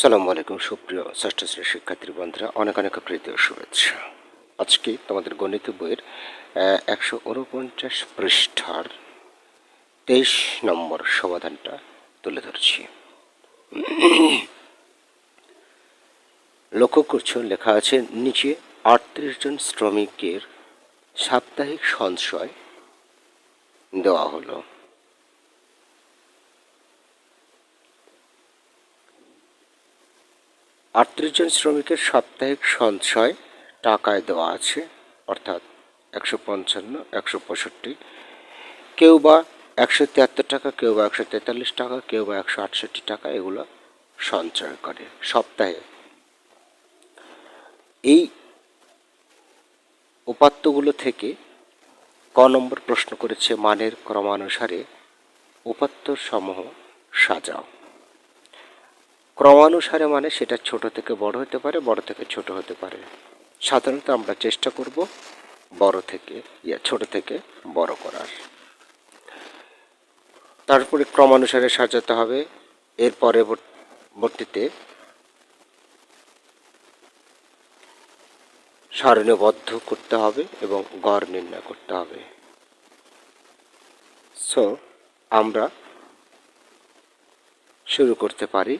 সালামু আলাইকুম, সুপ্রিয় ষষ্ঠ শ্রেণির শিক্ষার্থী বন্ধুরা। অনেক অনেক প্রীতি শুভেচ্ছা। আজকে তোমাদের গণিত বইয়ের একশো উনপঞ্চাশ পৃষ্ঠার তেইশ নম্বর সমাধানটা তুলে ধরছি। লক্ষ্য করছ, লেখা আছে, নিচে আটত্রিশ জন শ্রমিকের সাপ্তাহিক সঞ্চয় দেওয়া হলো। আটত্রিশ জন শ্রমিকের সাপ্তাহিক সঞ্চয় টাকায় দেওয়া আছে, অর্থাৎ একশো পঞ্চান্ন, একশো পঁয়ষট্টি। কেউ বা একশো তিয়াত্তর টাকা, কেউ বা একশো তেতাল্লিশ টাকা, কেউ বা একশো আটষট্টি টাকা এগুলো সঞ্চয় করে সপ্তাহে। এই উপাত্তগুলো থেকে ক নম্বর প্রশ্ন করেছে মানের ক্রমানুসারে উপাত্ত সমূহ সাজাও। ক্রমানুসারে মানে সেটা ছোট থেকে বড় হতে পারে, বড় থেকে ছোট হতে পারে। সাধারণত আমরা চেষ্টা করব বড় থেকে, ইয়া, ছোট থেকে বড় করার। তারপরে ক্রমানুসারে সাজাতে হবে। এর পরবর্তীতে সারণীবদ্ধ করতে হবে এবং গড় নির্ণয় করতে হবে। সো আমরা শুরু করতে পারি।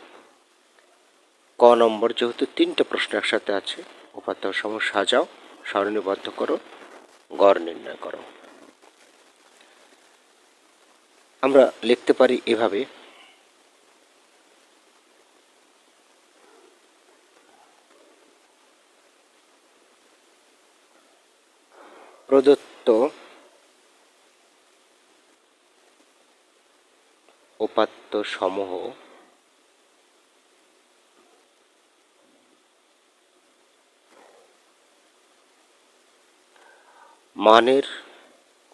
ক নম্বর যেহেতু তিনটে প্রশ্ন একসাথে আছে উপাত্ত সমূহ সাজাও সারণীবদ্ধ করো, গড় নির্ণয় করো। আমরা লিখতে পারি এভাবে, প্রদত্ত উপাত্ত সমূহ মানের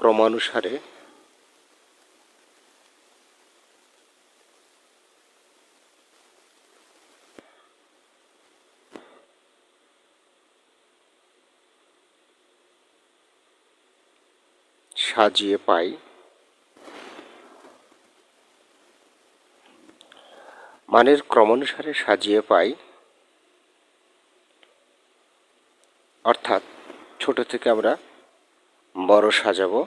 ক্রমানুসারে সাজিয়ে পাই। মানের ক্রমানুসারে সাজিয়ে পাই। অর্থাৎ ছোট থেকে আমরা বড় সাজাবো।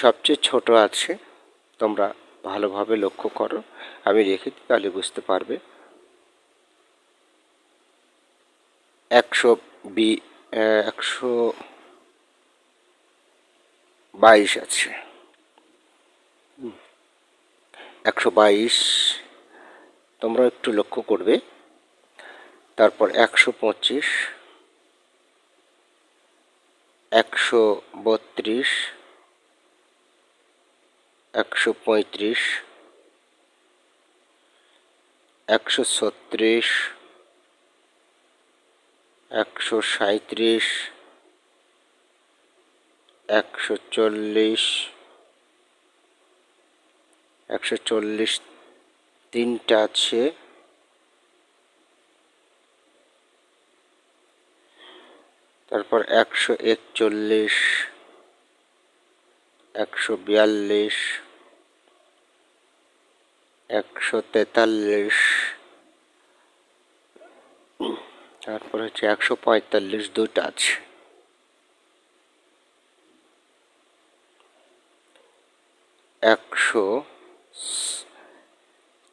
সবচেয়ে ছোট আছে, তোমরা ভালোভাবে লক্ষ্য করো, আমি রেখে তাহলে বুঝতে পারবে। একশো বি একশো বাইশ আছে। একশো বাইশ, তোমরা একটু লক্ষ্য করবে। তারপর একশো পঁচিশ একশো বত্রিশ একশো পঁয়ত্রিশ একশো ছত্রিশ একশো সাঁত্রিশ একশো চল্লিশ একশো চল্লিশ তিনটা আছে। তারপর একশো একচল্লিশ, একশো বিয়াল্লিশ, একশো তেতাল্লিশ, তারপর হচ্ছে একশো পঁয়তাল্লিশ দুটো আছে। একশো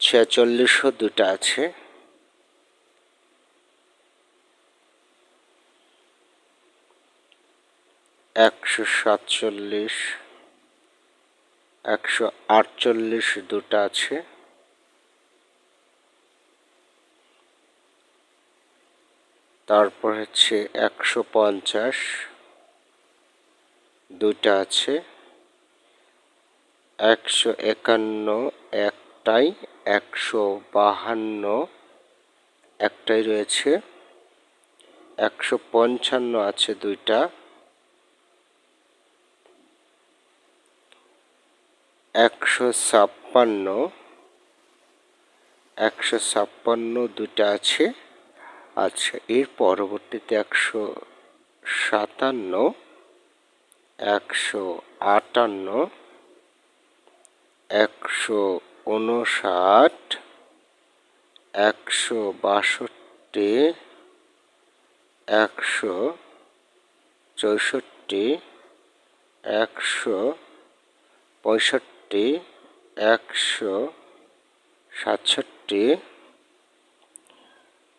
ছেচল্লিশও দুটো আছে। একশো সাতচল্লিশ, একশো আটচল্লিশ দুটো আছে। তারপর হচ্ছে একশো পঞ্চাশ দুটা আছে। একশো একান্ন একটাই, একশো বাহান্ন একটাই রয়েছে। একশো পঞ্চান্ন আছে দুইটা। একশো ছাপ্পান্ন একশো ছাপ্পান্ন দুটা আছে। আচ্ছা এর পরবর্তীতে একশো সাতান্ন, একশো আটান্ন, একশো উনষাট, একশো বাষট্টি, একশো চৌষট্টি, একশো পঁয়ষট্টি। একশো, সাতষট্টি,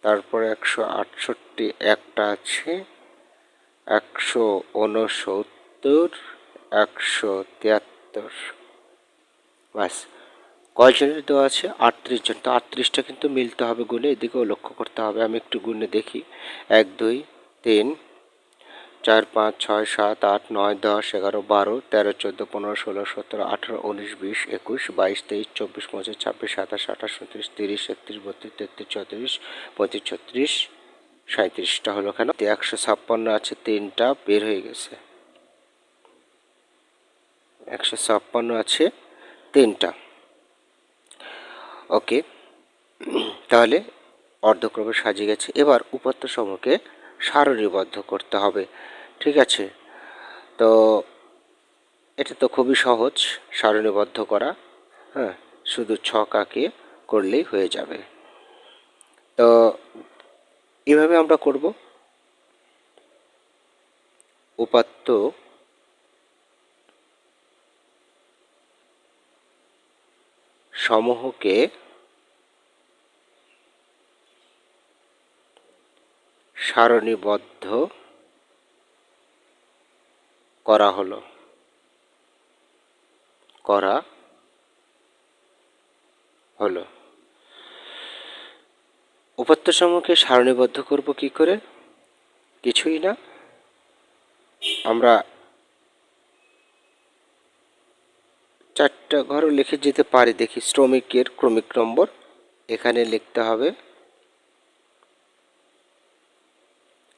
তারপর একশো আটষট্টি একটা আছে, একশো উনসত্তর একশো তিয়াত্তর। ব্যাস, কয়জনের দেওয়া আছে? আটত্রিশ জন। তো আটত্রিশটা কিন্তু মিলতে হবে গুণে, এদিকেও লক্ষ্য করতে হবে। আমি একটু গুণে দেখি। এক, দুই, তিন চার পাঁচ ছয় সাত আট নয় দশ এগারো বারো তেরো চোদ্দ পনেরো ষোলো সতেরো আঠেরো উনিশ বিশ একুশ বাইশ তেইশ চব্বিশ পঁচিশ ছাব্বিশ সাতাশ আঠাশ উনত্রিশ তিরিশ একত্রিশ বত্রিশ তেত্রিশ চৌত্রিশ পঁয়ত্রিশ ছত্রিশ সাঁত্রিশটা হলো কেন? একশো ছাপ্পান্ন আছে, তিনটা বের হয়ে গেছে। একশো ছাপ্পান্ন আছে, তিনটা। ওকে, তাহলে অর্ধক্রমে সাজিয়ে গেছে। এবার উপাত্ত সমূহকে সারণীবদ্ধ করতে হবে। ঠিক আছে? তো এটা তো খুবই সহজ, সারণীবদ্ধ করা হ্যাঁ? শুধু ছক আঁকিয়ে করলেই হয়ে যাবে। তো এভাবে আমরা করব। উপাত্ত সমূহকে সারণীবদ্ধ করা হলো। করা হলো। উপাত্ত সমূহকে সারণীবদ্ধ করব কি করে? কিছুই না। আমরা চারটা ঘরও লিখে যেতে পারি। দেখি শ্রমিকের ক্রমিক নম্বর এখানে লিখতে হবে।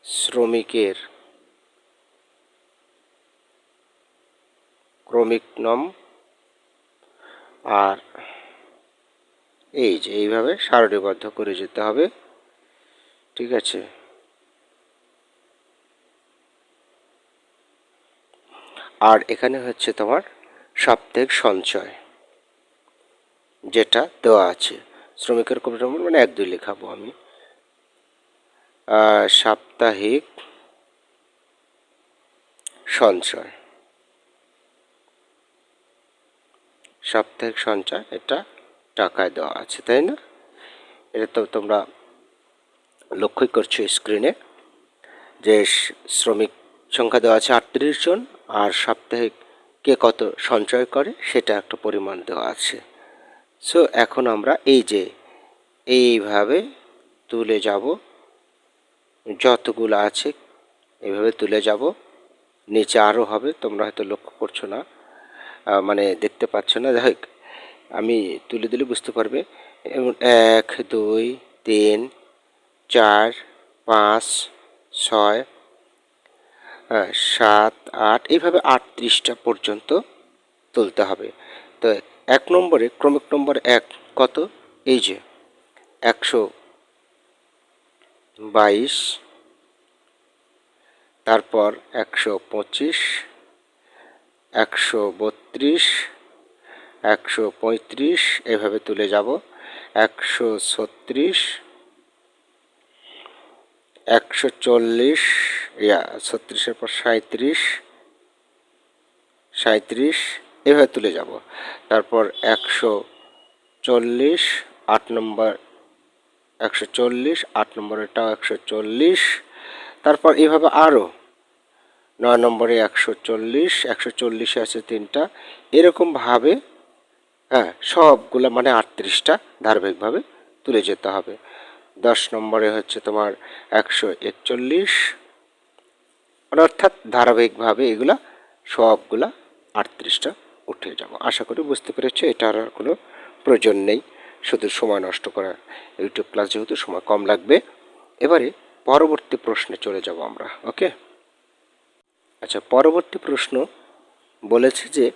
শ্রমিকের ক্রমিক নম। আর এই যে এইভাবে সারণীবদ্ধ করে যেতে হবে। ঠিক আছে? আর এখানে হচ্ছে তোমার সাপ্তাহিক সঞ্চয়, যেটা দেওয়া আছে। শ্রমিকের কবিতা মানে এক দুই লেখাবো আমি। সাপ্তাহিক সঞ্চয়। সাপ্তাহিক সঞ্চয়, এটা টাকায় দেওয়া আছে, তাই না? এটা তো তোমরা লক্ষ্যই করছ স্ক্রিনে, যে শ্রমিক সংখ্যা দেওয়া আছে আটত্রিশ জন, আর সাপ্তাহিক কে কত সঞ্চয় করে, সেটা একটা পরিমাণ দেওয়া আছে। সো এখন আমরা এই যে, এইভাবে তুলে যাব, যতগুলো আছে এইভাবে তুলে যাব, নিচে আরও হবে, তোমরা হয়তো লক্ষ্য করছ না। মানে দেখতে পাচ্ছ না? যাই আমি তুলে দিলে বুঝতে পারবে। এক, দুই, তিন, চার, পাঁচ, ছয় সাত, আট, এইভাবে আটত্রিশটা পর্যন্ত তুলতে হবে। তো এক নম্বরে, ক্রমিক নম্বর এক কত? এই যে, একশো বাইশ, তারপর একশো পঁচিশ একশো বত্রিশ, একশো পঁয়ত্রিশ, এভাবে তুলে যাব। একশো ছত্রিশ, একশো চল্লিশ, ইয়া, ছত্রিশের পর সাঁত্রিশ সাঁত্রিশ এভাবে তুলে যাব। তারপর একশো চল্লিশ, আট নম্বর, একশো চল্লিশ, আট নম্বরেরটাও একশো চল্লিশ। তারপর এভাবে আরও নয় নম্বরে একশো চল্লিশ, একশো চল্লিশে আছে তিনটা। এরকমভাবে হ্যাঁ সবগুলো মানে আটত্রিশটা ধারাবাহিকভাবে তুলে যেতে হবে। দশ নম্বরে হচ্ছে তোমার একশো একচল্লিশ। মানে অর্থাৎ ধারাবাহিকভাবে এগুলা সবগুলা আটত্রিশটা উঠে যাব। আশা করি বুঝতে পেরেছ এটার আর কোনো প্রয়োজন নেই। শুধু সময় নষ্ট করা। ইউটিউব ক্লাস যেহেতু সময় কম লাগবে। এবারে পরবর্তী প্রশ্নে চলে যাব আমরা ওকে আচ্ছা পরবর্তী প্রশ্ন বলেছে যে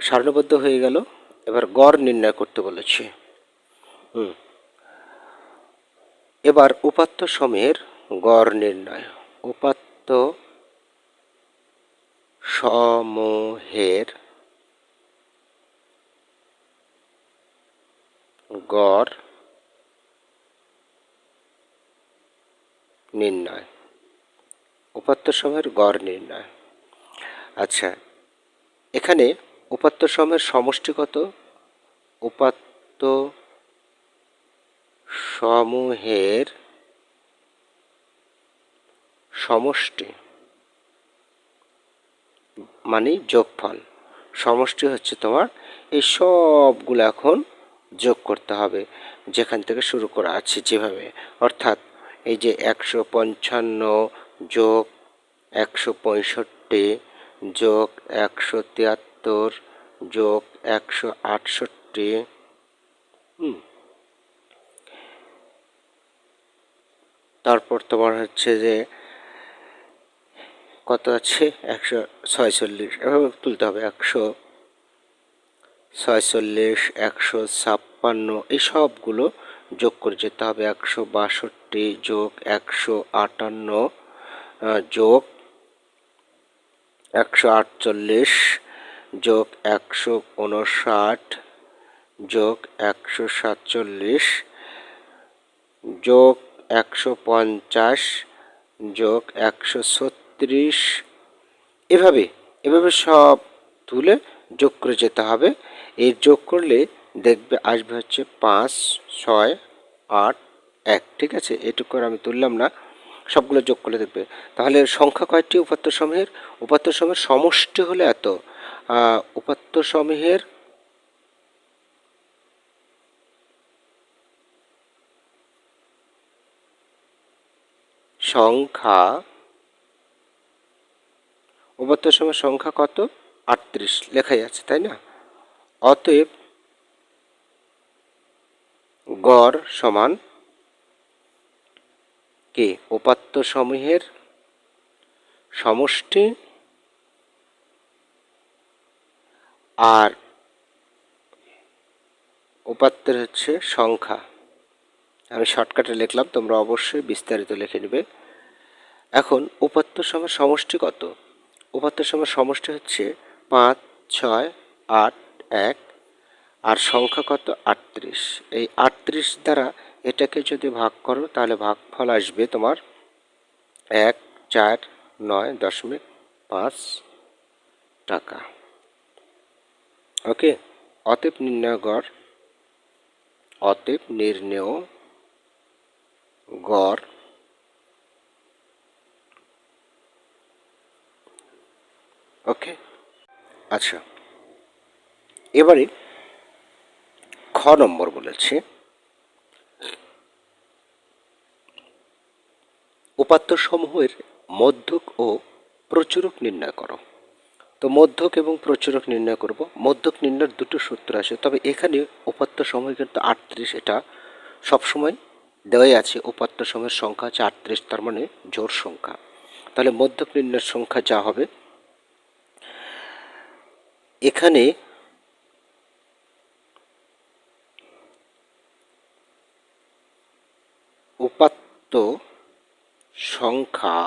স্বর্ণবদ্ধ হয়ে গেল, এবার গড় নির্ণয় করতে বলেছে। হুম। এবার উপাত্ত সমের গড় নির্ণয়। উপাত্ত সমূহের গড় নির্ণয়। উপাত্ত সময়ের গড় নির্ণয়। আচ্ছা এখানে উপাত্ত সময়ের সমষ্টি কত? উপাত্ত সমূহের সমষ্টি মানে যোগফল। সমষ্টি হচ্ছে তোমার, এই সবগুলো এখন যোগ করতে হবে, যেখান থেকে শুরু করা আছে যেভাবে। অর্থাৎ এই যে একশো পঞ্চান্ন যোগ একশো পঁয়ষট্টি যোগ একশো তিয়াত্তর যোগ একশো আটষট্টি। তারপর তোমার হচ্ছে যে কত আছে? একশো ছয়চল্লিশ। এভাবে তুলতে হবে। একশো ছয়চল্লিশ, একশো ছাপ্পান্ন, এই সবগুলো যোগ করে যেতে হবে। একশো বাষট্টি যোগ একশো আটান্ন যোগ একশো আটচল্লিশ যোগ একশো উনষাট যোগ একশো সাতচল্লিশ যোগ একশো পঞ্চাশ যোগ একশো ছত্রিশ। এভাবে এভাবে সব তুলে যোগ করে যেতে হবে। এর যোগ করলে দেখবে আসবে হচ্ছে পাঁচ, ছয়, আট, এক, ঠিক আছে? এটুকু করে আমি তুললাম না। সবগুলো যোগ করে দেখবে। তাহলে সংখ্যা কয়টি উপাত্ত সমূহের? উপাত্ত সমূহের সমষ্টি হলে এত। উপাত্ত সমূহের সংখ্যা উপাত্ত সময়ের সংখ্যা কত? আটত্রিশ। লেখাই আছে, তাই না? অতএব গড় সমান কে? উপাত্ত সমূহের সমষ্টি আর উপাত্তের হচ্ছে সংখ্যা। আমি শর্টকাটে লিখলাম, তোমরা অবশ্যই বিস্তারিত লিখে নেবে। এখন উপাত্ত সময় সমষ্টি কত? উপাত্ত সময় সমষ্টি হচ্ছে পাঁচ, ছয়, আট, এক, আর সংখ্যা কত? আটত্রিশ। এই আটত্রিশ দ্বারা এটাকে যদি ভাগ করো, তাহলে ভাগফল আসবে তোমার এক, চার, নয় দশমিক পাঁচ টাকা। ওকে? অতএব নির্ণয় গড়। অতএব নির্ণেয় গড়। ওকে? আচ্ছা। এবারে খ নম্বর বলেছে। উপাত্তসমূহের মধ্যক ও প্রচুরক নির্ণয় করো। তো মধ্যক এবং প্রচুরক নির্ণয় করব। মধ্যক নির্ণয়ের দুটো সূত্র আছে, তবে এখানে উপাত্ত সময় কিন্তু আটত্রিশ এটা সবসময় দেওয়াই আছে। উপাত্ত সময়ের সংখ্যা হচ্ছে আটত্রিশ, তার মানে জোর সংখ্যা। তাহলে মধ্যক নির্ণয়ের সংখ্যা যা হবে? এখানে উপাত্ত সংখ্যা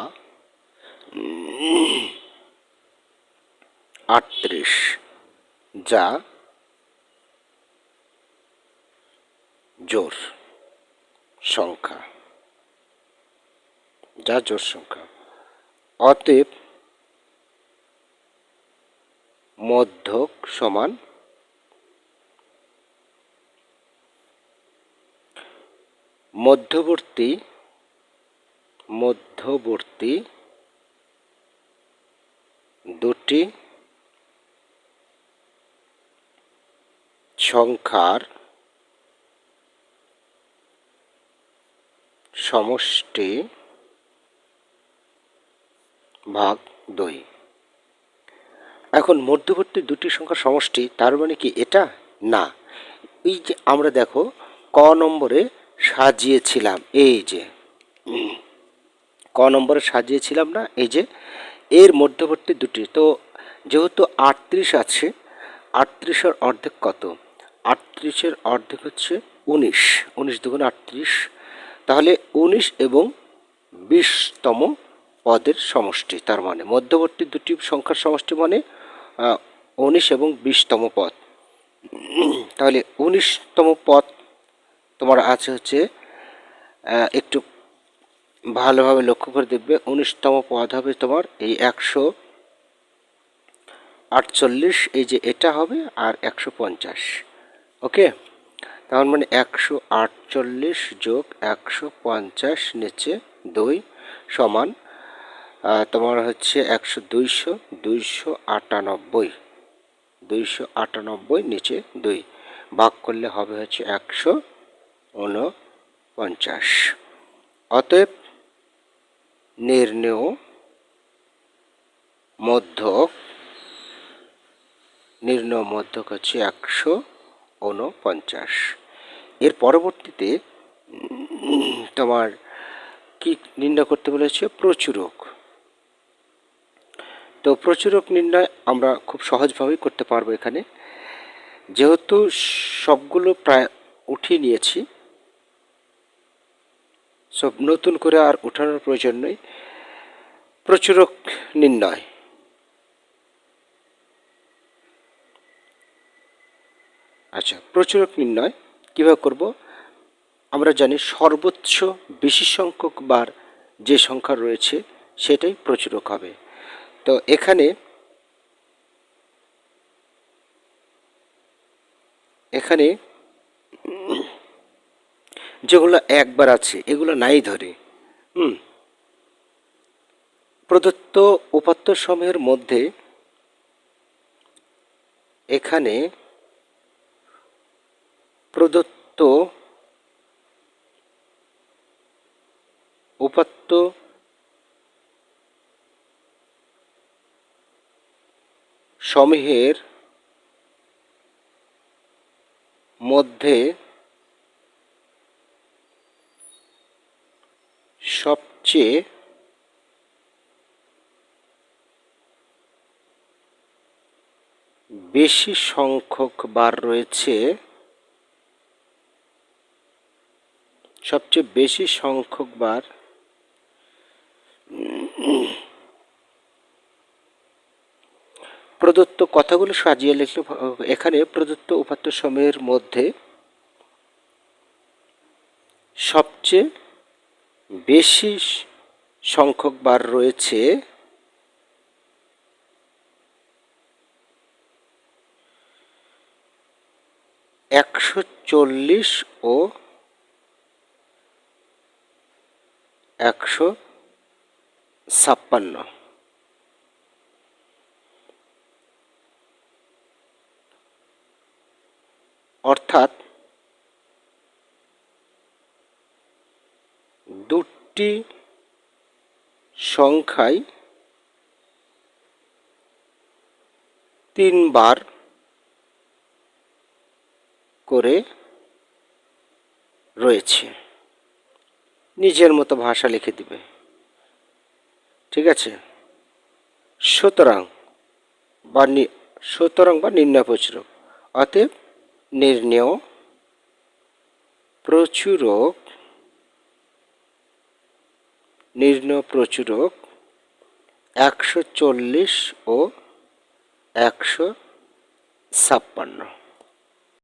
আটত্রিশ যা জোর সংখ্যা যা জোর সংখ্যা। অতএব মধ্যক সমান মধ্যবর্তী মধ্যবর্তী দুটি সংখ্যার সমষ্টি ভাগ দুই। এখন মধ্যবর্তী দুটি সংখ্যার সমষ্টি, তার মানে কি এটা? না। এই যে আমরা দেখো, ক নম্বরে সাজিয়েছিলাম, এই যে ক নম্বরে সাজিয়েছিলাম না, এই যে এর মধ্যবর্তী দুটি। তো যেহেতু আটত্রিশ আছে, আটত্রিশের অর্ধেক কত? আটত্রিশের অর্ধেক হচ্ছে উনিশ। উনিশ দুগুণ আটত্রিশ। তাহলে উনিশ এবং বিশতম পদের সমষ্টি, তার মানে মধ্যবর্তী দুটি সংখ্যার সমষ্টি মানে উনিশ এবং বিশতম পদ। তাহলে উনিশতম পদ তোমার আছে হচ্ছে একটু ভালোভাবে লক্ষ্য করে দেখবে, উনিশতম পদ হবে তোমার এই একশো আটচল্লিশ, এই যে এটা হবে আর একশো পঞ্চাশ। ওকে? তার মানে একশো আটচল্লিশ যোগ একশো পঞ্চাশ নিচে দুই সমান তোমার হচ্ছে একশো দুইশো দুইশো আটানব্বই। দুইশো আটানব্বই নিচে দুই। ভাগ করলে হবে হচ্ছে একশো উনপঞ্চাশ। অতএব নির্ণেয়, মধ্যক, নির্ণয় মধ্যক হচ্ছে একশো উনপঞ্চাশ এর পরবর্তীতে, তোমার কি নির্ণয় করতে বলেছে? প্রচুরক। তো প্রচুরক নির্ণয় আমরা খুব সহজভাবেই করতে পারব এখানে। যেহেতু সবগুলো প্রায় উঠিয়ে নিয়েছি সব নতুন করে আর উঠানোর প্রয়োজন নেই। প্রচুরক নির্ণয়। আচ্ছা প্রচুরক নির্ণয়। কীভাবে করব? আমরা জানি সর্বোচ্চ বেশি সংখ্যক বার যে সংখ্যা রয়েছে, সেটাই প্রচুরক হবে। তো, এখানে এখানে যেগুলো একবার আছে, এগুলো নাই ধরে। হুম। প্রদত্ত উপাত্ত সমূহের মধ্যে এখানে প্রদত্ত উপাত্ত সমূহের মধ্যে সবচেয়ে বেশি সংখ্যক বার রয়েছে, সবচেয়ে বেশি সংখ্যক বার প্রদত্ত কথাগুলো সাজিয়ে লিখলে এখানে প্রদত্ত উপাত্ত সময়ের মধ্যে সবচেয়ে বেশি সংখ্যক বার রয়েছে। একশো চল্লিশ ও একশো ছাপ্পান্ন। অর্থাৎ দুটি সংখ্যায় তিনবার করে রয়েছে। নিজের মতো ভাষা লিখে দিবে। ঠিক আছে? সুতরাং বা সুতরাং বা নির্ণয় অতএব নির্ণেয় প্রচুরক নির্ণয় প্রচুরক একশো চল্লিশ ও একশো ছাপ্পান্ন।